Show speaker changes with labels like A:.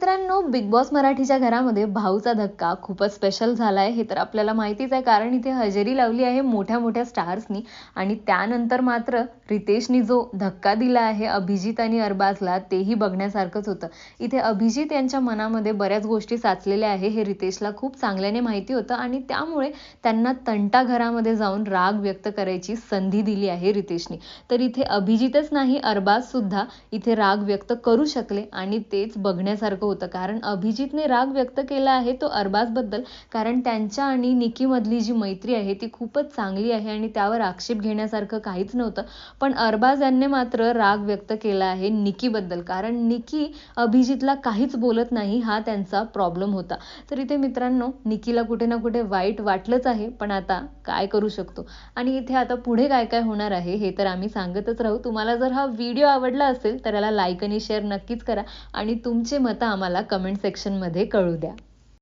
A: मित्रांनो big boss मराठीच्या घरामध्ये भाऊचा धक्का खूपच स्पेशल झाला आहे हे तर आपल्याला माहितीच आहे कारण इथे हजेरी लावली आहे मोठ्या मोठ्या स्टार्सनी आणि त्यानंतर मात्र रितेशनी जो धक्का दिला आहे अभिजित आणि अरबाजला तेही बघण्यासारखंच होतं. इथे अभिजित यांच्या मनामध्ये बऱ्याच गोष्टी साचलेल्या आहे हे रितेशला खूप चांगल्याने माहिती होतं आणि त्यामुळे त्यांना तंटा घरामध्ये जाऊन राग व्यक्त करायची संधी दिली आहे रितेशनी. तर इथे अभिजितच नाही अरबाज सुद्धा इथे राग व्यक्त करू शकले आणि तेच बघण्यासारखं होतं. कारण अभिजितने राग व्यक्त केला आहे तो अरबाजबद्दल. कारण त्यांच्या आणि निकीमधली जी मैत्री आहे ती खूपच चांगली आहे आणि त्यावर आक्षेप घेण्यासारखं काहीच नव्हतं. पण अरबाज यांनी मात्र राग व्यक्त केला आहे निकीबद्दल. कारण निकी अभिजितला काहीच बोलत नाही हा त्यांचा प्रॉब्लेम होता. तर इथे मित्रांनो निकीला कुठे ना कुठे वाईट वाटलंच आहे पण आता काय करू शकतो? आणि इथे आता पुढे काय काय होणार आहे हे तर आम्ही सांगतच राहू. तुम्हाला जर हा व्हिडिओ आवडला असेल तर याला लाईक आणि शेअर नक्कीच करा. आणि तुमचे मतं आम्हाला कमेंट सेक्शनमध्ये कळू द्या.